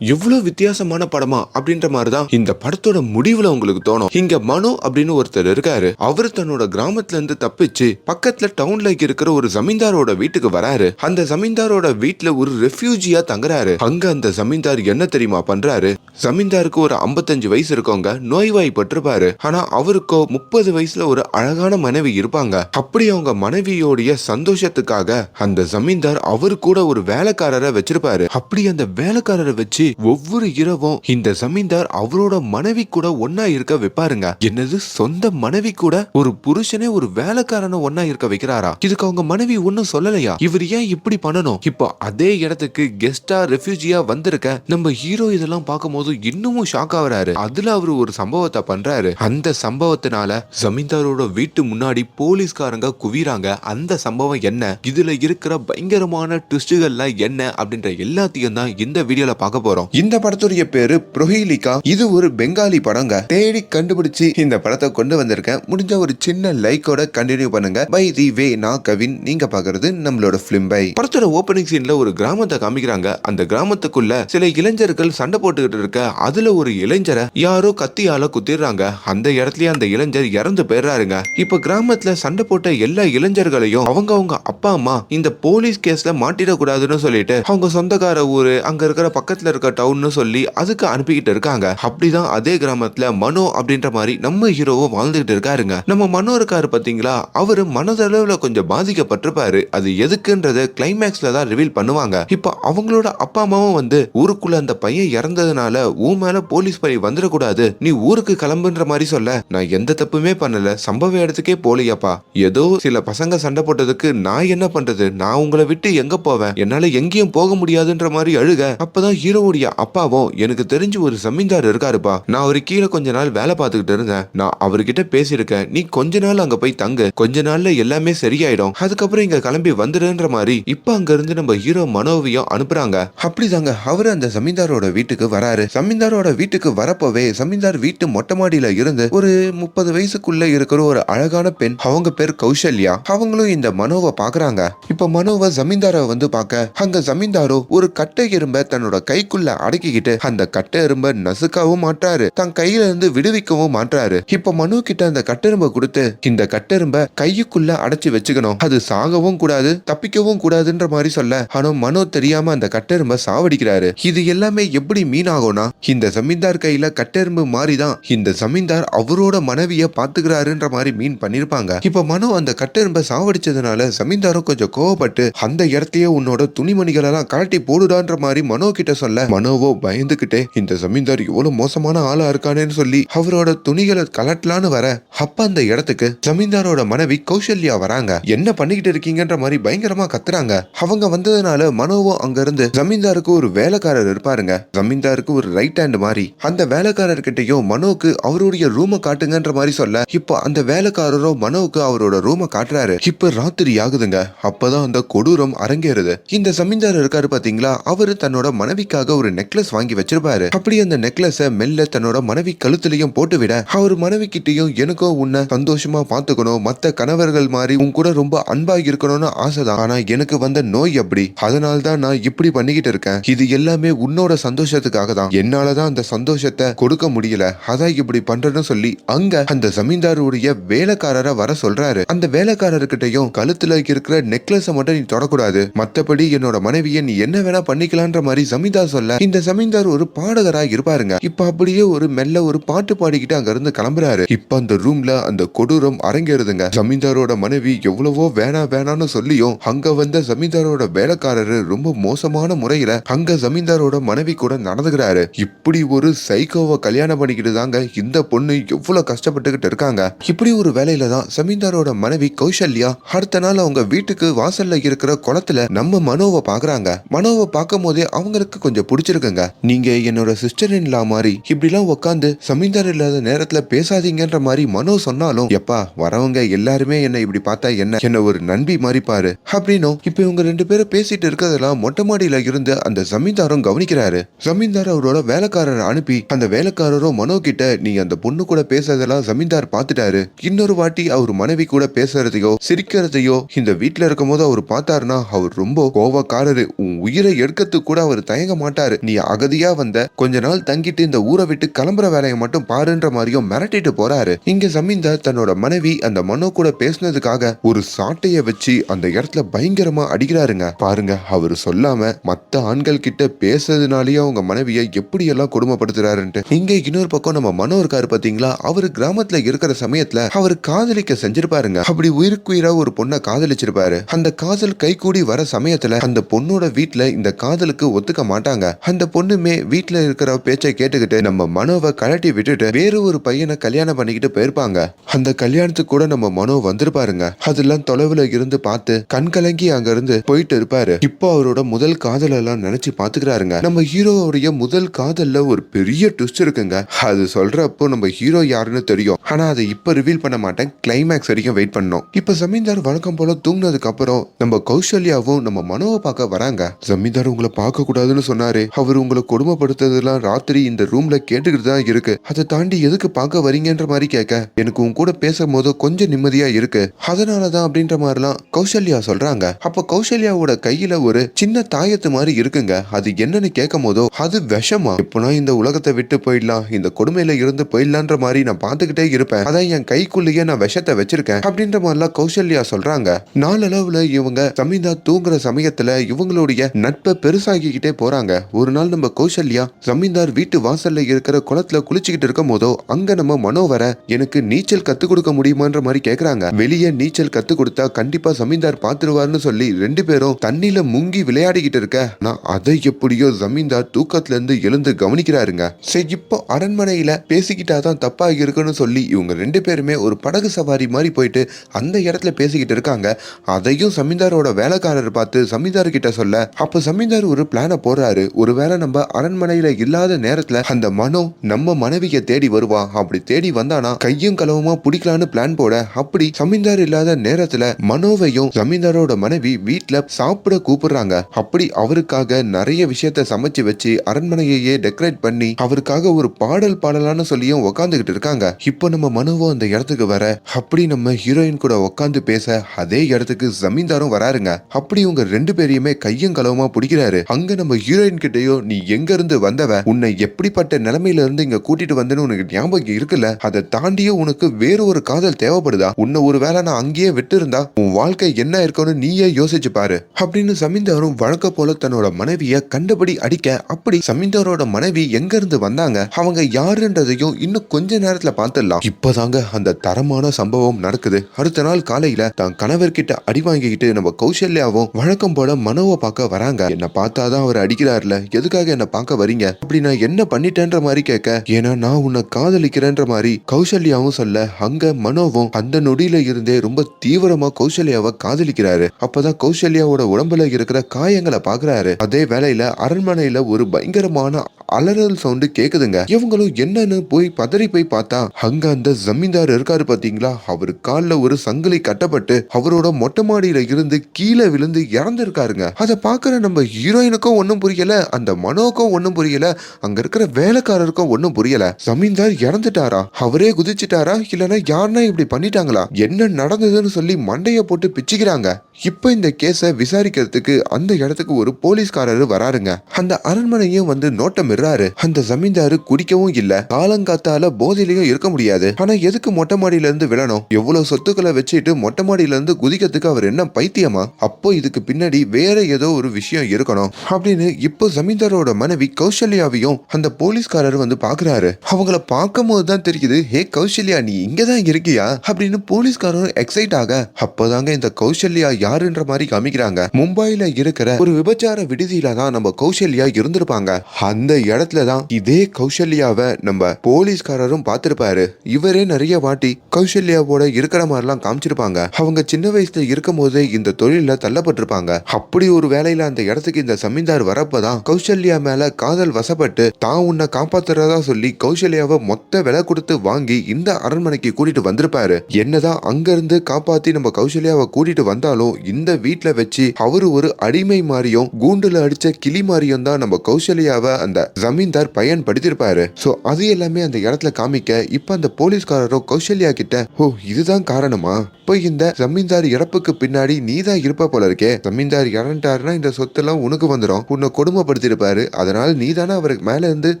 எவ்வளவு வித்தியாசமான படமா அப்படின்ற மாதிரி தான் இந்த படத்தோட முடிவுல உங்களுக்கு தோணும். இங்க மனோ அப்படின்னு ஒருத்தர் இருக்காரு. அவர் தன்னோட கிராமத்துல இருந்து தப்பிச்சு பக்கத்துல டவுன்ல இருக்கிற ஒரு ஜமீன்தாரோட வீட்டுக்கு வராரு. அந்த ஜமீன்தாரோட வீட்டுல ஒரு ரெஃப்யூஜியா தங்குறாரு. அங்க அந்த ஜமீன்தார் என்ன தெரியுமா பண்றாரு? ஜமீன்தாருக்கு ஒரு 55 வயசு இருக்கவங்க நோய்வாய்ப்பட்டிருப்பாரு. ஆனா அவருக்கோ முப்பது வயசுல ஒரு அழகான மனைவி இருப்பாங்க. அப்படி அவங்க மனைவியோடைய சந்தோஷத்துக்காக அந்த ஜமீன்தார் அவரு கூட ஒரு வேலைக்காரரை வச்சிருப்பாரு. அப்படி அந்த வேலைக்காரரை வச்சு ஒவ்வொரு இரவும் இந்த ஜமீன்தார் அவரோட மனைவி கூட ஒன்னா இருக்க வைப்பாருங்க. என்னது? சொந்த மனைவி கூட? ஒரு புருஷனே ஒரு வேலைக்காரன ஒன்னா இருக்க வைக்கிறாரா? இதுக்கு அவங்க மனைவி ஒன்னும் சொல்லலையா? இவர் ஏன் இப்படி பண்ணணும்? இப்போ அதே இடத்துக்கு கெஸ்டா ரெஃப்யூஜியா வந்திருக்க நம்ம ஹீரோ இதெல்லாம் பார்க்கும்போது இன்னமும் ஷாக் ஆகுறாரு. அதுல அவர் ஒரு சம்பவத்தை பண்றாரு. அந்த சம்பவத்தினால ஜமீன்தாரோட வீட்டு முன்னாடி போலீஸ்காரங்க குவிறாங்க. அந்த சம்பவம் என்ன? இதுல இருக்கிற பயங்கரமான ட்விஸ்டுகள்லாம் என்ன? அப்படின்ற எல்லாத்தையும் தான் இந்த வீடியோல பார்க்க போறோம். இந்த படத்துடைய பேரு புரோஹிலிகா. இது ஒரு பெங்காலி படங்க. தேடி கண்டுபிடிச்சு இந்த படத்தை கொண்டு வந்திருக்கேன். முடிஞ்ச ஒரு சின்ன லைக்கோட கண்டினியூ பண்ணுங்க. பை தி வே நான் கவின். நீங்க பாக்குறது நம்மளோட பிலிம் பை. படத்தோட ஓப்பனிங் சீன்ல ஒரு கிராமத்தை காமிக்கிறாங்க. அந்த கிராமத்துக்குள்ள சில இளைஞர்கள் சண்டை போட்டுக்கிட்டு இருக்க அதுல ஒரு இளைஞரை யாரோ கத்தியால குத்திடுறாங்க. அந்த இடத்துலயே அந்த இளைஞர் இறந்து போயிடுறாருங்க. இப்ப கிராமத்துல சண்டை போட்ட எல்லா இளைஞர்களையும் அவங்க அவங்க அப்பா அம்மா இந்த போலீஸ் கேஸ்ல மாட்டிடக்கூடாதுன்னு சொல்லிட்டு அவங்க சொந்தக்கார ஊரு அங்க இருக்கிற பக்கத்துல இருக்க டவுன்னு சொல்லி அதுக்கு அனுப்பிக்கிட்டு இருக்காங்க. அப்படிதான் அதே கிராமத்துல மனோ அப்படின்ற மாதிரி நம்ம ஹீரோவும் வாழ்ந்துகிட்டு இருக்காருங்க. நம்ம மனோ இருக்காரு பாத்தீங்களா? அவரு மனதளவுல கொஞ்சம் பாதிக்கப்பட்டிருப்பாரு. அது எதுக்குன்றத கிளைமேக்ஸ்ல தான் ரிவீல் பண்ணுவாங்க. இப்போ அவங்களோட அப்பா அம்மாவும் வந்து ஊருக்குள்ள அந்த பையன் இறந்ததுனால ஊ மேல போலீஸ் பழி வந்துடக்கூடாது. நீ ஊருக்கு கிளம்புன்ற மாதிரி சொல்ல. நான் எந்த தப்புமே பண்ணல. சம்பவ இடத்துக்கே போலியாப்பா. ஏதோ சில பசங்க சண்டை போட்டதுக்கு நான் என்ன பண்றது? நான் உங்களை விட்டு எங்க போவேன்? என்னால எங்கேயும் போக முடியாதுன்ற மாதிரி அழுக. அப்பதான் ஹீரோவுடைய அப்பாவும் எனக்கு தெரிஞ்சு ஒரு ஜமீன்தார் இருக்காருப்பா. நான் அவரு கீழே கொஞ்ச நாள் வேலை பார்த்துக்கிட்டு இருந்தேன். நான் அவர்கிட்ட பேசியிருக்கேன். நீ கொஞ்ச நாள் அங்க போய் தங்கு. கொஞ்ச நாள்ல எல்லாமே சரியாயிடும். அதுக்கப்புறம் இங்க கிளம்பி வந்துடுன்ற மாதிரி இப்ப அங்க இருந்து நம்ம ஹீரோ மனோவையும் அனுப்புறாங்க. அப்படிதாங்க. அவரு அந்த ஜமீன்தாரோட வீட்டுக்கு வராரு. ஜமீன்தாரோட வீட்டுக்கு வரப்போவே ஜமீன்தார் வீட்டு மொட்டை மாடியில இருந்து ஒரு முப்பது வயசுக்குள்ள இருக்கிற ஒரு அழகான பெண். அவங்க பேர் கௌசல்யா. அவங்களும் இந்த மனோவை பாக்குறாங்க. இப்ப மனோவை ஜமீன்தாரை வந்து பார்க்க அங்க ஜமீன்தாரோ ஒரு கட்டை எறும்ப தன்னோட கைக்குள்ள அடக்கிக்கிட்டு அந்த கட்டை எறும்ப நசுக்கவும் மாட்டாரு தன் கையில இருந்து விடுவிக்கவும் மாட்டாரு இப்ப மனு கிட்ட அந்த கட்டெரும்ப கொடுத்து இந்த கட்டெரும்ப கையுக்குள்ள அடைச்சு வச்சுக்கணும். அது சாகவும் கூடாது தப்பிக்கவும் கூடாதுன்ற மாதிரி சொல்ல ஆனா மனோ தெரியாம அந்த கட்டெரும்ப சாவடிக்கிறாரு. இது எல்லாமே எப்படி மீன் ஆகும்னா இந்த ஜமீன்தார் கையில கட்டெரும்பு மாறிதான் இந்த ஜமீன்தார் அவரோட மனைவிய பாத்துக்கிறாருன்ற மாதிரி மீன் பண்ணிருப்பாங்க. இப்ப மனோ அந்த கட்டெரும்ப சாவடிச்சதுனால ஜமீன்தாரும் கொஞ்சம் கோவப்பட்டு அந்த இடத்தையே உன்னோட துணிமணிகள் எல்லாம் கலட்டி போடுடான்ற மாதிரி மனோ கிட்ட சொல்ல மனோவோ பயந்துகிட்டே இந்த ஜமீன்தார் இவ்வளவு மோசமான ஆளா இருக்கானேன்னு சொல்லி அவரோட துணிகளை கலட்டலான்னு வர அப்ப அந்த இடத்துக்கு ஜமீன்தாரோட மனைவி கௌசல்யா வராங்க. என்ன பண்ணிக்கிட்டு இருக்கீங்கன்ற மாதிரி பயங்கரமா கத்துறாங்க. அவங்க வந்ததுனால மனோவோ அங்க இருந்து ஜமீன்தாருக்கு ஒரு வேலைக்காரர் இருப்பாருங்க. ஜமீன்தாருக்கு ஒரு ரைட் ஹேண்ட் மாதிரி அந்த வேலைக்காரர்கிட்டயும் மனோக்கு அவருடைய ரூமை காட்டுங்கன்ற மாதிரி சொல்ல இப்போ அந்த வேலைக்காரரோ மனோவுக்கு அவரோட ரூமை காட்டுறாரு. இப்ப ராத்திரி ஆகுதுங்க. அப்பதான் அந்த கொடூரம் அரங்கேறுது. இந்த ஜமீன்தார் இருக்காரு பாத்தீங்களா? அவரு தன்னோட மனைவிக்காக ஒரு நெக்லஸ் வாங்கி வச்சிருப்பாரு. அப்படி அந்த நெக்லஸ மெல்ல தன்னோட மனைவி கழுத்துலயும் போட்டு விட அவர் மனைவி கிட்டயும் எனக்கோ உன்னை சந்தோஷமா பாத்துக்கணும் மத்த கணவர்கள் மாதிரி உன் கூட ரொம்ப அன்பா இருக்கணும்னு ஆசைதான் ஆனா எனக்கு வந்த நோய் அப்படி. அதனால தான் நான் இப்படி பண்ணிக்கிட்டு இருக்கேன். இது எல்லாமே உன்னோட சந்தோஷத்துக்காக தான். என்னாலதான் அந்த சந்தோஷத்தை கொடுக்க முடியல. அதான் இப்படி பண்றேன்னு சொல்லி அங்க அந்த ஜமீன்தாருடைய வேலைக்காரரை வர சொல்றாரு. அந்த வேலைக்காரர்கிட்டயும் கழுத்துல இருக்கிற நெக்லஸ மட்டும் நீ தொடக்கூடாது. மத்தபடி என்னோட மனைவியை நீ என்ன வேணா பண்ணிக்கலான்ற மாதிரி ஜமீன்தார் சொல்ல இந்த ஜமீன்தார் ஒரு பாடகரா இருப்பாருங்க. இப்ப அப்படியே ஒரு மெல்ல ஒரு பாட்டு பாடிக்கிட்டு அங்க இருந்து கிளம்புறாரு. இப்ப அந்த ரூம்ல அந்த கொடூரம் அரங்கேறுதுங்க. ஜமீன்தாரோட மனைவி எவ்வளவோ வேணா வேணான்னு சொல்லியும் அங்க வந்த ஜமீன்தாரோட வேலைக்காரரு ரொம்ப மோசமான முறையில அங்க ஜமீன்தாரோட மனைவி கூட நடந்துக்கிறாரு. இப்படி ஒரு சைக்கோவை கல்யாணம் பண்ணிக்கிட்டு தாங்க இந்த பொண்ணு எவ்வளவு கஷ்டப்பட்டுக்கிட்டு இருக்காங்க. இப்படி ஒரு வேலையில தான் ஜமீன்தாரோட மனைவி கௌசல்யா அடுத்த நாள் அவங்க வீட்டுக்கு வாசல்ல இருக்கிற குளத்துல நம்ம மனோவை பாக்குறாங்க. மனோவை பார்க்கும் போதே அவங்களுக்கு கொஞ்சம் பிடிச்சிருக்குங்க நீங்க என்னோட சிஸ்டர் இன்லா மாதிரி இப்படிலாம் உட்காந்து சமீந்தார் இல்லாத நேரத்துல பேசாதீங்கன்ற மாதிரி மனோ சொன்னாலும் எப்பா வரவங்க எல்லாருமே என்ன இப்படி பார்த்தா என்ன? என்ன ஒரு நண்பி மாதிரி பாரு. அப்படின்னும் இப்ப இவங்க ரெண்டு பேரும் பேசிட்டு இருக்கிறதெல்லாம் மொட்டை மாடியில இருந்து அந்த ஜமீன்தாரும் கவனிக்கிறாரு. ஜமீன்தார் அவரோட வேலைக்காரரை அனுப்பி அந்த வேலைக்காரரும் மனோ கிட்ட நீ அந்த பொண்ணு கூட பேசுறதெல்லாம் ஜமீன்தார் பார்த்துட்டாரு. இன்னொரு வாட்டி அவர் மனைவி கூட பேசுறதையோ சிரிக்கிறதையோ இந்த வீட்டுல இருக்கும் போது அவர் பார்த்தாருன்னா அவர் ரொம்ப கோவக்காரரு. உன் உயிரை எடுக்கிறதுக்கு கூட அவர் தயங்க மாட்டார். மாட்டாரு நீ அகதியா வந்த கொஞ்ச நாள் தங்கிட்டு இந்த ஊரை விட்டு கிளம்புற வேலையை மட்டும் பாருன்ற மாதிரியும் மிரட்டிட்டு போறாரு. இங்க ஜமீன்தார் தன்னோட மனைவி அந்த மனோ கூட பேசுனதுக்காக ஒரு சாட்டைய வச்சு அந்த இடத்துல பயங்கரமா அடிக்கிறாருங்க. பாருங்க அவர் சொல்லாம மத்த ஆண்கள் கிட்ட பேசுறதுனாலயே அவங்க மனைவியை எப்படி எல்லாம் கொடுமைப்படுத்துறாருன்ட்டு. இங்க இன்னொரு பக்கம் நம்ம மனோ இருக்காரு பாத்தீங்களா? அவரு கிராமத்துல இருக்கிற சமயத்துல அவர் காதலிக்க செஞ்சிருப்பாருங்க. அப்படி உயிருக்குயிரா ஒரு பொண்ணை காதலிச்சிருப்பாரு. அந்த காதல் கைகூடி வர சமயத்துல அந்த பொண்ணோட வீட்டுல இந்த காதலுக்கு ஒத்துக்க மாட்டாங்க. அந்த பொண்ணுமே வீட்டில் இருக்கிற பேச்சை கேட்டுக்கிட்டு நம்ம மனோவை கழட்டி விட்டுட்டு வேற ஒரு பையனை கல்யாணம் பண்ணிக்கிட்டு போயிருப்பாங்க. அந்த கல்யாணத்துக்கு கூட நம்ம மனோ வந்திருப்பாருங்க. அதெல்லாம் தொலைவுல இருந்து பார்த்து கண் கலங்கி அங்க இருந்து போயிட்டு இருப்பாரு. இப்போ அவரோட முதல் காதல் எல்லாம் நினைச்சு பாத்துக்கிறாருங்க நம்ம ஹீரோவுடைய முதல் காதல்ல ஒரு பெரிய ட்விஸ்ட் இருக்குங்க. அது சொல்றப்போ நம்ம ஹீரோ யாருன்னு தெரியும். ஆனா அதை இப்ப ரிவீல் பண்ண மாட்டேன். கிளைமேக்ஸ் வரைக்கும் வெயிட் பண்ணோம் இப்ப ஜமீன்தார் வழக்கம் போல தூங்கினதுக்கு அப்புறம் நம்ம கௌசல்யாவும் நம்ம மனோவை பார்க்க வராங்க. ஜமீன்தார் உங்களை பார்க்க கூடாதுன்னு சொன்னாரு. அவர் உங்களை கொடுமைப்படுத்துறதுலாம் ராத்திரி இந்த ரூம்ல கேட்டுக்கிட்டு தான் இருக்கு. அதை தாண்டி எதுக்கு பார்க்க வரீங்கன்ற மாதிரி கேட்க. எனக்கு உன் கூட பேசும் போது கொஞ்சம் நிம்மதியா இருக்கு. அதனாலதான் அப்படின்ற மாதிரிலாம் கௌசல்யா சொல்றாங்க. அப்ப கௌசல்யாவோட கையில ஒரு சின்ன தாயத்து மாதிரி இருக்குங்க. அது என்னன்னு கேட்கும் போதோ அது விஷமா. இப்ப நான் இந்த உலகத்தை விட்டு போயிடலாம். இந்த கொடுமையில இருந்து போயிடலான்ற மாதிரி நான் பார்த்துக்கிட்டே இருப்பேன். அதான் என் கைக்குள்ளேயே நான் விஷத்தை வச்சிருக்கேன். அப்படின்ற மாதிரிலாம் கௌசல்யா சொல்றாங்க. நாளளவுல இவங்க சமீதா தூங்குற சமயத்துல இவங்களுடைய நட்பை பெருசாகிக்கிட்டே போறாங்க. ஒரு நாள் நம்ம கௌசல்யா ஜமீன்தார் வீட்டு வாசல்ல இருக்கிற குளத்துல குளிச்சுக்கிட்டு இருக்கும் போதோ அங்க நம்ம மனோவர எனக்கு நீச்சல் கத்து கொடுக்க முடியுமான்ற மாதிரி கேக்குறாங்க. வெளியே நீச்சல் கத்து கொடுத்தா கண்டிப்பா ஜமீன்தார் பாத்துருவாருன்னு சொல்லி ரெண்டு பேரும் தண்ணில முங்கி விளையாடிக்கிட்டு இருக்க. நான் அதை எப்படியோ ஜமீன்தார் தூக்கத்துல இருந்து எழுந்து கவனிக்கிறாருங்க. சரி இப்போ அரண்மனையில பேசிக்கிட்டாதான் தப்பா இருக்குன்னு சொல்லி இவங்க ரெண்டு பேருமே ஒரு படகு சவாரி மாதிரி போயிட்டு அந்த இடத்துல பேசிக்கிட்டு இருக்காங்க. அதையும் சமீந்தாரோட வேலைக்காரர் பார்த்து சமீந்தார் கிட்ட சொல்ல அப்ப சமீந்தார் ஒரு பிளான போடுறாரு. ஒருவேளை நம்ம அரண்மனையில இல்லாத நேரத்துல அந்த மனோ நம்ம மனைவியை தேடி வருவான் அப்படி தேடி வந்தானா கையும் களவுமா பிடிக்கலான்னு பிளான் போட அப்படி ஜமீன்தார் இல்லாத நேரத்துல மனோவையும் ஜமீன்தாரோட மனைவி வீட்டுல சாப்பிட கூப்பிடுறாங்க. அப்படி அவருக்காக நிறைய விஷயத்த சமைச்சு வச்சு அரண்மனையையே டெக்கரேட் பண்ணி அவருக்காக ஒரு பாடல் பாடலான்னு சொல்லியும் உக்காந்துகிட்டு இருக்காங்க. இப்போ நம்ம மனுவும் அந்த இடத்துக்கு வர அப்படி நம்ம ஹீரோயின் கூட உட்காந்து பேச அதே இடத்துக்கு ஜமீன்தாரும் வராருங்க. அப்படி உங்க ரெண்டு பேரையுமே கையும் களவுமா பிடிக்கிறாரு. அங்க நம்ம ஹீரோயின் கிட்டயோ நீ எங்க இருந்து வந்தவ உன்னை எப்படிப்பட்ட நிலைமையில இருந்து இங்க கூட்டிட்டு வந்தேன்னு உனக்கு ஞாபகம் இருக்குல்ல? அதை தாண்டியும் உனக்கு வேற ஒரு காதல் தேவைப்படுதா? உன்னை ஒரு வேளை நான் அங்கேயே விட்டு இருந்தா உன் வாழ்க்கை என்ன இருக்கும்னு நீயே யோசிச்சு பாரு. அப்படின்னு சமீந்தாரும் வழக்க போல தன்னோட மனைவிய கண்டபடி அடிக்க அப்படி சமீந்தாரோட மனைவி எங்க இருந்து வந்தாங்க? அவங்க யாருன்றதையும் இன்னும் கொஞ்ச நேரத்துல பார்த்துடலாம். இப்பதாங்க அந்த தரமான சம்பவம் நடக்குது. அடுத்த நாள் காலையில தான் கணவர்கிட்ட அடி வாங்கிக்கிட்டு நம்ம கௌசல்யாவும் வழக்கம் போல மனோவை பார்க்க வராங்க. என்ன பார்த்தாதான் அவர் அடிக்கிறாருல எதுக்காக என்ன பார்க்க வரீங்க? அப்படி நான் என்ன பண்ணிட்டேன்ற மாதிரி கேட்க ஏன்னா நான் உன்னை காதலிக்கிறேன்ற மாதிரி கௌசல்யாவும் சொல்ல அங்க மனோவும் அந்த நொடியில இருந்தே ரொம்ப தீவிரமா கௌசல்யாவை காதலிக்கிறாரு. அப்பதான் கௌசல்யாவோட உடம்புல இருக்கிற காயங்களை பாக்குறாரு அதே வேளையில அரண்மனையில ஒரு பயங்கரமான அலறல் சவுண்டு கேக்குதுங்க. இவங்களும் என்னன்னு போய் பதறி போய் பார்த்தா அங்க அந்த ஜமீன்தார் இருக்காரு பாத்தீங்களா? அவர் கால்ல ஒரு சங்கிலி கட்டப்பட்டு அவரோட மொட்டை மாடியில இருந்து கீழே விழுந்து இறந்திருக்காருங்க. அதை பாக்குற நம்ம ஹீரோயினுக்கும் ஒன்னும் புரியல. அந்த மனோக்கும் ஒன்றும் புரியல. அங்க இருக்கிற வேலைக்காரருக்கும் ஒன்றும் புரியல. ஜமீன்தார் இறந்துட்டாரா? அவரே குதிச்சிட்டாரா? இல்லைன்னா யாருன்னா இப்படி பண்ணிட்டாங்களா? என்ன நடந்ததுன்னு சொல்லி மண்டைய போட்டு பிச்சுக்கிறாங்க. இப்போ இந்த கேஸை விசாரிக்கிறதுக்கு அந்த இடத்துக்கு ஒரு போலீஸ்காரர் வராருங்க. அந்த அரண்மனையும் வந்து நோட்டமிடுறாரு அந்த ஜமீன்தாரு குடிக்கவும் இல்ல. காலங்காத்தால போதையிலையும் இருக்க முடியாது. ஆனா எதுக்கு மொட்டை மாடியில இருந்து விழணும்? எவ்வளவு சொத்துக்களை வச்சுட்டு மொட்டை மாடியில இருந்து குதிக்கிறதுக்கு அவர் என்ன பைத்தியமா? அப்போ இதுக்கு பின்னாடி வேற ஏதோ ஒரு விஷயம் இருக்கணும். அப்படின்னு இப்போ ஜமீன்தாரோட மனைவி கௌசல்யாவையும் அந்த போலீஸ்காரர் வந்து பாக்குறாரு. அவங்கள பார்க்கும் போது தான் தெரியுது ஹே கௌசல்யா நீ இங்கதான் இருக்கியா? அப்படின்னு போலீஸ்காரரும் எக்ஸைட் ஆக அப்போதாங்க இந்த கௌசல்யா யாருன்ற மாதிரி காமிக்கிறாங்க. மும்பைல இருக்கிற ஒரு விபச்சார விடுதியில தான் நம்ம கௌசல்யா இருந்திருப்பாங்க. அந்த இடத்துல தான் இதே கௌசல்யாவை நம்ம போலீஸ்காரரும் பார்த்திருப்பாரு. இவரே நிறைய வாட்டி கௌசல்யாவோட இருக்கிற மாதிரிலாம் காமிச்சிருப்பாங்க. அவங்க சின்ன வயசுல இருக்கும் போதே இந்த தொழில தள்ளப்பட்டிருப்பாங்க. அப்படி ஒரு வேலையில அந்த இடத்துக்கு இந்த சமீந்தார் வரப்பதான் கௌசல்யா மேல காதல் வசப்பட்டு தான் உன்னை காப்பாத்துறதா சொல்லி கௌசல்யாவை மொத்த விலை கொடுத்து வாங்கி இந்த அரண்மனைக்கு கூட்டிட்டு வந்திருப்பாரு. என்னதான் அங்க இருந்து காப்பாத்தி நம்ம கௌசல்யாவை கூட்டிட்டு வந்தாலும் இருந்தாலும் இந்த வீட்டுல வச்சு அவரு ஒரு அடிமை மாதிரியும் கூண்டுல அடிச்ச கிளி மாதிரியும் தான் நம்ம கௌசல்யாவை அந்த ஜமீன்தார் பயன்படுத்திருப்பாரு சோ அது எல்லாமே அந்த இடத்துல காமிக்க இப்ப அந்த போலீஸ்காரரோ கௌசல்யா கிட்ட ஓ இதுதான் காரணமா? இப்போ இந்த ஜமீன்தார் இறப்புக்கு பின்னாடி நீ தான் இருப்ப போல இருக்கே. ஜமீன்தார் இறந்துட்டாருன்னா இந்த சொத்தெல்லாம் உனக்கு வந்துடும் உன்னை கொடுமைப்படுத்திருப்பாரு அதனால நீ தானே அவருக்கு மேல இருந்து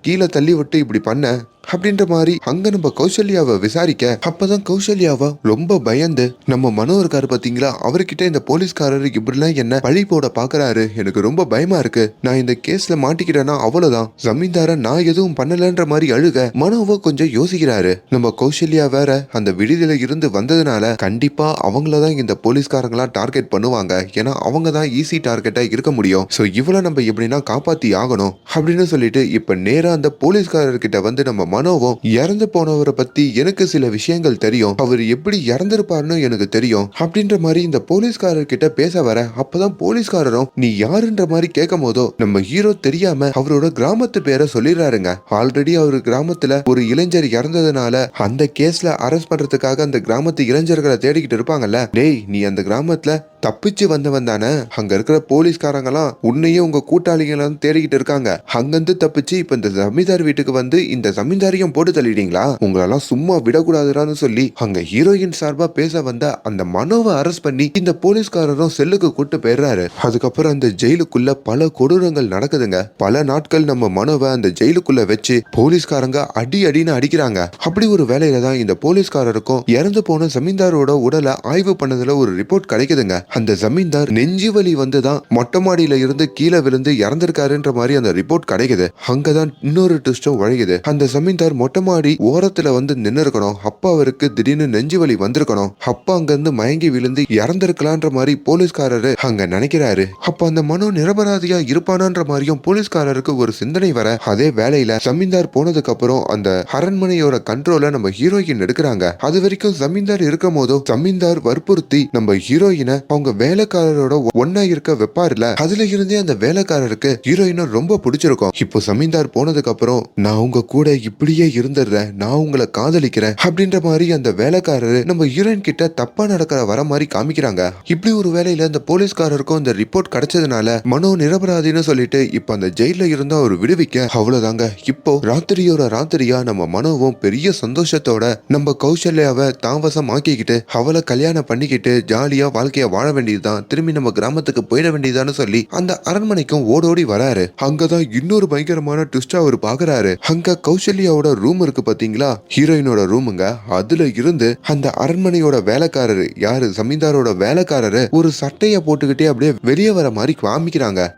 கீழே தள்ளி விட்டு இப்படி பண்ண. அப்படின்ற மாதிரி அங்க நம்ம கௌசல்யாவை விசாரிக்க அப்பதான் கௌசல்யாவை ரொம்ப பயந்து நம்ம மனோ இருக்காரு பாத்தீங்களா? அவர்கிட்ட இந்த போலீஸ்காரர் இப்படிலாம் என்ன பழி போட பாக்குறாரு. எனக்கு ரொம்ப பயமா இருக்கு. நான் இந்த கேஸ்ல மாட்டிக்கிட்டேன்னா அவ்வளவுதான். ஜமீன்தார நான் எதுவும் பண்ணலன்ற மாதிரி அழுக மனோவை கொஞ்சம் யோசிக்கிறாரு. நம்ம கௌசல்யா வேற அந்த விடுதியில இருந்து வந்ததுனால கண்டிப்பா அவங்கள தான் இந்த போலீஸ்காரங்களாம் டார்கெட் பண்ணுவாங்க. ஏன்னா அவங்க தான் ஈஸி டார்கெட்டா இருக்க முடியும். சோ இவ்வளவு நம்ம எப்படின்னா காப்பாத்தி ஆகணும் அப்படின்னு சொல்லிட்டு இப்ப நேரா அந்த போலீஸ்காரர்கிட்ட வந்து நம்ம மனோவும் இறந்து போனவரை பத்தி எனக்கு சில விஷயங்கள் தெரியும். அவர் எப்படி இறந்திருப்பாருன்னு எனக்கு தெரியும். அப்படின்ற மாதிரி இந்த போலீஸ்காரர் கிட்ட பேச வர அப்பதான் போலீஸ்காரரும் நீ யாருன்ற மாதிரி கேட்கும் போதோ நம்ம ஹீரோ தெரியாம அவரோட கிராமத்து பேரை சொல்லிடுறாருங்க. ஆல்ரெடி அவர் கிராமத்துல ஒரு இளைஞர் இறந்ததுனால அந்த கேஸ்ல அரெஸ்ட் பண்றதுக்காக அந்த கிராமத்து இளைஞர்களை தேடிக்கிட்டு இருப்பாங்கல்ல. டேய் நீ அந்த கிராமத்துல தப்பிச்சு வந்தவன் தானே. அங்க இருக்கிற போலீஸ்காரங்களாம் உன்னையும் உங்க கூட்டாளிகளும் தேடிக்கிட்டு இருக்காங்க. அங்கிருந்து தப்பிச்சு இப்ப இந்த ஜமீன்தார் வீட்டுக்கு வந்து இந்த ஜமீன்தாரையும் போட்டு தள்ளிட்டீங்களா? உங்களெல்லாம் சும்மா விடக்கூடாதுடான்னு சொல்லி அங்க ஹீரோயின் சார்பா பேச வந்த அந்த மனோவை அரெஸ்ட் பண்ணி இந்த போலீஸ்காரரும் செல்லுக்கு கூட்டு போயிடுறாரு. அதுக்கப்புறம் அந்த ஜெயிலுக்குள்ள பல கொடூரங்கள் நடக்குதுங்க. பல நாட்கள் நம்ம மனோவை அந்த ஜெயிலுக்குள்ள வச்சு போலீஸ்காரங்க அடி அடின்னு அடிக்கிறாங்க. அப்படி ஒரு வேலையில தான் இந்த போலீஸ்காரருக்கும் இறந்து போன ஜமீன்தாரோட உடலை ஆய்வு பண்ணதுல ஒரு ரிப்போர்ட் கிடைக்குதுங்க. அந்த ஜமீன்தார் நெஞ்சு வலி வந்துதான் மொட்டை மாடியில இருந்து கீழே விழுந்து இறந்திருக்காருன்ற மாதிரி அந்த ரிப்போர்ட் கிடைக்குது. அங்கதான் இன்னொரு ட்விஸ்டும் வழங்குது அந்த ஜமீன்தார் மொட்டை மாடி ஓரத்துல வந்து நின்னு இருக்கணும் அப்பா அவருக்கு திடீர்னு நெஞ்சு வலி வந்திருக்கணும். அப்பா அங்க இருந்து மயங்கி விழுந்து இறந்திருக்கலான்ற மாதிரி போலீஸ்காரரு அங்க நினைக்கிறாரு. அப்ப அந்த மனோ நிரபராதியா இருப்பானான்ற மாதிரியும் போலீஸ்காரருக்கு ஒரு சிந்தனை வர அதே வேலையில ஜமீன்தார் போனதுக்கு அப்புறம் அந்த அரண்மனையோட கண்ட்ரோல நம்ம ஹீரோயின் எடுக்கிறாங்க. அது வரைக்கும் ஜமீன்தார் இருக்கும் போதோ ஜமீன்தார் வற்புறுத்தி நம்ம ஹீரோயினை அவங்க வேலைக்காரரோட ஒன்னா இருக்க வைப்பாருல அதுல இருந்தே அந்த வேலைக்காரருக்கு ஹீரோயினை ரொம்ப பிடிச்சிருக்கும். இப்போ ஜமீன்தார் போனதுக்கு அப்புறம் நான் உங்க கூட இப்படியே இருந்துடுறேன் நான் உங்களை காதலிக்கிறேன் அப்படின்ற மாதிரி அந்த வேலைக்காரரு நம்ம ஹீரோயின் கிட்ட தப்பா நடக்கிற வர மாதிரி காமிக்கிறாங்க. இப்படி ஒரு வேலையில அந்த போலீஸ்காரருக்கும் அந்த ரிப்போர்ட் கிடைச்சதுனால மனோ நிரபராதின்னு சொல்லிட்டு இப்ப அந்த ஜெயில இருந்து அவர் விடுவிக்க அவ்வளவுதாங்க. இப்போ ராத்திரியோட ராத்திரியா நம்ம மனோவும் பெரிய சந்தோஷத்தோட நம்ம கௌசல்யாவை தாவசம் ஆக்கிக்கிட்டு அவளை கல்யாணம் பண்ணிக்கிட்டு ஜாலியா வாழ்க்கைய வாழ வேண்டியதுதான். திரும்பி நம்ம கிராமத்துக்கு போயிட வேண்டியதான்னு சொல்லி அந்த அரண்மனைக்கும் ஓடோடி வராரு. அங்கதான் இன்னொரு பயங்கரமான ட்விஸ்ட் அவர் பாக்குறாரு. அங்க கௌசல்யா கௌசல்யாவோட ரூம் இருக்கு பாத்தீங்களா? ஹீரோயினோட ரூமுங்க அதுல இருந்து அந்த அரண்மனையோட வேலைக்காரரு யாரு? ஜமீன்தாரோட வேலைக்காரரு ஒரு சட்டைய போட்டுக்கிட்டே அப்படியே வெளியே வர மாதிரி காமிக்கிறாங்க.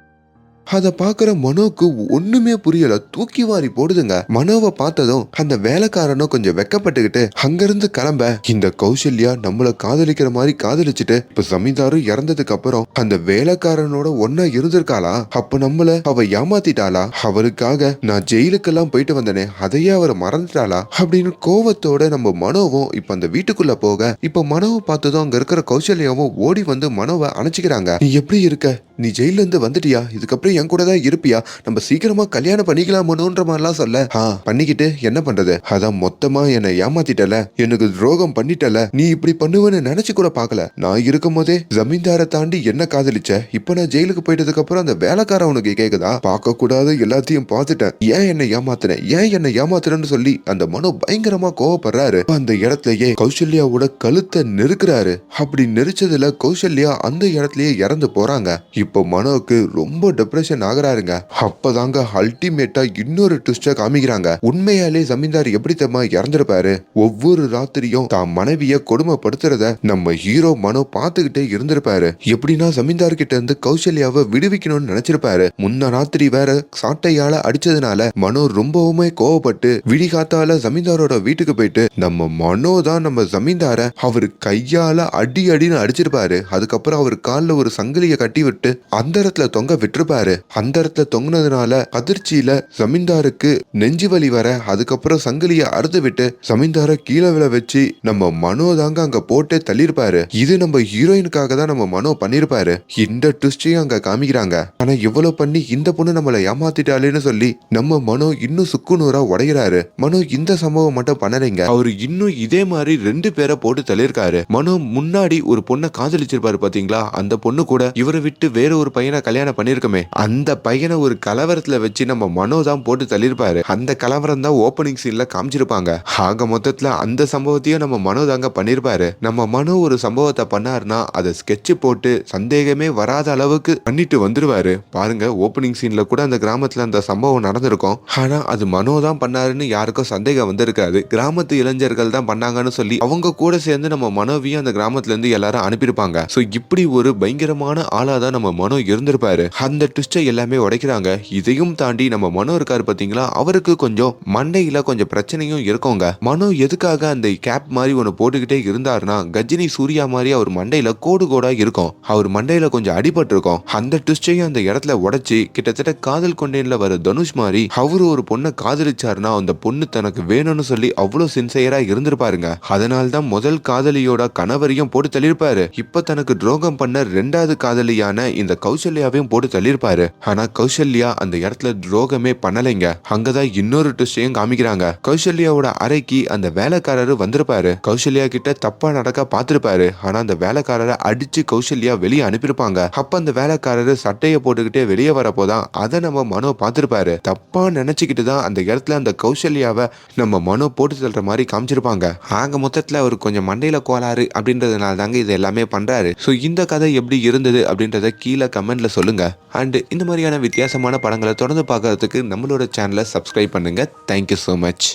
அதை பார்க்குற மனோக்கு ஒண்ணுமே புரியல. தூக்கி வாரி போடுதுங்க. மனோவை பார்த்ததும் அந்த வேலைக்காரனும் கொஞ்சம் வெக்கப்பட்டுக்கிட்டு அங்கிருந்து கிளம்ப இந்த கௌசல்யா நம்மள காதலிக்கிற மாதிரி காதலிச்சுட்டு இப்ப சமீதாரும் இறந்ததுக்கு அப்புறம் அந்த வேலைக்காரனோட ஒன்னா இருந்திருக்காளா? அப்ப நம்மள அவ ஏமாத்திட்டாளா? அவருக்காக நான் ஜெயிலுக்கெல்லாம் போயிட்டு வந்தனே அதையே அவர் மறந்துட்டாளா? அப்படின்னு கோவத்தோட நம்ம மனோவும் இப்ப அந்த வீட்டுக்குள்ள போக இப்ப மனோவை பார்த்ததும் அங்க இருக்கிற கௌசல்யாவும் ஓடி வந்து மனோவை அணைச்சிக்கிறாங்க. நீ எப்படி இருக்க? நீ ஜெயில இருந்து வந்துட்டியா? இதுக்கப்புறம் என் கூட தான் இருப்பியா? நம்ம சீக்கிரமா கல்யாணம் பண்ணிக்கலாமோன்ற மாதிரிலாம் சொல்ல. ஆ பண்ணிக்கிட்டு என்ன பண்றது? அதான் மொத்தமா என்னை ஏமாத்திட்டல. எனக்கு துரோகம் பண்ணிட்டல. நீ இப்படி பண்ணுவேன்னு நினைச்சு கூட பாக்கல நான் இருக்கும் போதே ஜமீன்தாரை தாண்டி என்ன காதலிச்ச? இப்ப நான் ஜெயிலுக்கு போயிட்டதுக்கு அப்புறம் அந்த வேலைக்கார உனக்கு கேக்குதா? பார்க்க கூடாத எல்லாத்தையும் பார்த்துட்டேன். ஏன் என்னை ஏமாத்தின? ஏன் என்னை ஏமாத்துறேன்னு சொல்லி அந்த மனோ பயங்கரமா கோவப்படுறாரு. அந்த இடத்துலயே கௌசல்யாவோட கழுத்தை நெருக்கிறாரு. அப்படி நெரிச்சதுல கௌசல்யா அந்த இடத்துலயே இறந்து போறாங்க. இப்போ மனோவுக்கு ரொம்ப டிப்ரெஷன் ஆகுறாருங்க அப்பதாங்க அல்டிமேட்டா இன்னொரு ட்விஸ்ட காமிக்கிறாங்க. உண்மையாலே ஜமீன்தார் எப்படி தம்மா இறந்திருப்பாரு? ஒவ்வொரு ராத்திரியும் தான் மனைவிய கொடுமைப்படுத்துறத நம்ம ஹீரோ மனோ பார்த்துக்கிட்டே இருந்திருப்பாரு. எப்படின்னா ஜமீன்தார் கிட்ட இருந்து கௌசல்யாவை விடுவிக்கணும்னு நினைச்சிருப்பாரு. முன்ன ராத்திரி வேற சாட்டையால அடிச்சதுனால மனோ ரொம்பவுமே கோவப்பட்டு விடிகாத்தால ஜமீன்தாரோட வீட்டுக்கு போயிட்டு நம்ம மனோ தான் நம்ம ஜமீன்தார அவர் கையால அடி அடின்னு அடிச்சிருப்பாரு. அதுக்கப்புறம் அவர் காலில் ஒரு சங்கிலியை கட்டி விட்டு அந்த இடத்துல தொங்க விட்டுருப்பாரு. தொங்குறாரு அந்த இடத்துல தொங்குனதுனால அதிர்ச்சியில ஜமீன்தாருக்கு நெஞ்சு வலி வர அதுக்கப்புறம் சங்கிலிய அறுத்து விட்டு ஜமீன்தார கீழே விழ வச்சு நம்ம மனோ தாங்க அங்க போட்டு தள்ளிருப்பாரு இது நம்ம ஹீரோயினுக்காக தான் நம்ம மனோ பண்ணிருப்பாரு இந்த ட்விஸ்டையும் அங்க காமிக்கிறாங்க. ஆனா இவ்வளவு பண்ணி இந்த பொண்ணு நம்மளை ஏமாத்திட்டாளேன்னு சொல்லி நம்ம மனோ இன்னும் சுக்குநூறா உடையிறாரு. மனோ இந்த சம்பவம் மட்டும் பண்ணலைங்க. அவரு இன்னும் இதே மாதிரி ரெண்டு பேரை போட்டு தள்ளியிருக்காரு. மனோ முன்னாடி ஒரு பொண்ணை காதலிச்சிருப்பாரு பாத்தீங்களா? அந்த பொண்ணு கூட இவரை விட்டு வேற ஒரு பையனை கல்யாணம் பண்ணிருக்கமே அந்த பையனை ஒரு கலவரத்துல வச்சு நம்ம மனோ தான் போட்டு தள்ளியிருப்பாரு. அந்த கலவரம் தான் ஓப்பனிங் சீன்ல காமிச்சிருப்பாங்க. ஆக மொத்தத்துல அந்த சம்பவத்தையும் நம்ம மனோ தாங்க பண்ணிருப்பாரு நம்ம மனோ ஒரு சம்பவத்தை பண்ணாருன்னா அதை ஸ்கெட்ச் போட்டு சந்தேகமே வராத அளவுக்கு பண்ணிட்டு வந்துருவாரு. பாருங்க ஓப்பனிங் சீன்ல கூட அந்த கிராமத்துல அந்த சம்பவம் நடந்திருக்கும். ஆனா அது மனோ தான் பண்ணாருன்னு யாருக்கும் சந்தேகம் வந்திருக்காது. கிராமத்து இளைஞர்கள் தான் பண்ணாங்கன்னு சொல்லி அவங்க கூட சேர்ந்து நம்ம மனோவையும் அந்த கிராமத்துல இருந்து எல்லாரும் அனுப்பியிருப்பாங்க. சோ இப்படி ஒரு பயங்கரமான ஆளா தான் நம்ம மனோ இருந்திருப்பாரு. அந்த ட்விஸ்டை எல்லாமே உடைக்கிறாங்க. இதையும் தாண்டி நம்ம மனோ இருக்காரு பார்த்தீங்களா அவருக்கு கொஞ்சம் மண்டையில் கொஞ்சம் பிரச்சனையும் இருக்கோங்க. மனோ எதுக்காக அந்த கேப் மாதிரி ஒன்று போட்டுக்கிட்டே இருந்தாருன்னா கஜினி சூர்யா மாதிரி அவர் மண்டையில் கோடு கோடாக இருக்கும். அவர் மண்டையில் கொஞ்சம் அடிபட்டிருக்கும். அந்த ட்விஸ்டையும் அந்த இடத்துல உடைச்சி கிட்டத்தட்ட காதல் கொண்டேன்ல வர தனுஷ் மாதிரி அவரு ஒரு பொண்ணை காதலிச்சாருன்னா அந்த பொண்ணு தனக்கு வேணும்னு சொல்லி அவ்வளோ சின்சையரா இருந்திருப்பாருங்க. அதனால தான் முதல் காதலியோட கணவரையும் போட்டு தள்ளியிருப்பாரு. இப்போ தனக்கு துரோகம் பண்ண ரெண்டாவது காதலியான இந்த கௌசல்யாவையும் போட்டு தள்ளியிருப்பாரு. ஆனா கௌசல்யா அந்த இடத்துல துரோகமே பண்ணலைங்க. அங்கதான் இன்னொரு ட்விஸ்டையும் காமிக்கிறாங்க. கௌசல்யாவோட அறைக்கு அந்த வேலைக்காரரு வந்திருப்பாரு. கௌசல்யா கிட்ட தப்பா நடக்க பார்த்திருப்பாரு. ஆனா அந்த வேலைக்காரரை அடிச்சு கௌசல்யா வெளியே அனுப்பியிருப்பாங்க. அப்ப அந்த வேலைக்காரரு சட்டையை போட்டுக்கிட்டே வெளியே வரப்போதான் அதை நம்ம மனோ பார்த்திருப்பாரு. தப்பா நினைச்சுக்கிட்டு தான் அந்த இடத்துல அந்த கௌசல்யாவை நம்ம மனோ போட்டு தள்ளுற மாதிரி காமிச்சிருப்பாங்க. ஆக மொத்தத்துல அவர் கொஞ்சம் மண்டையில கோளாறு அப்படின்றதுனால தாங்க இது எல்லாமே பண்றாரு. ஸோ இந்த கதை எப்படி இருந்தது அப்படின்றத கீழே கமெண்ட்ல சொல்லுங்க. அண்ட் இந்த மாதிரியான வித்தியாசமான படங்களை தொடர்ந்து பார்க்கறதுக்கு நம்மளோட சேனலை சப்ஸ்கிரைப் பண்ணுங்க. Thank you so much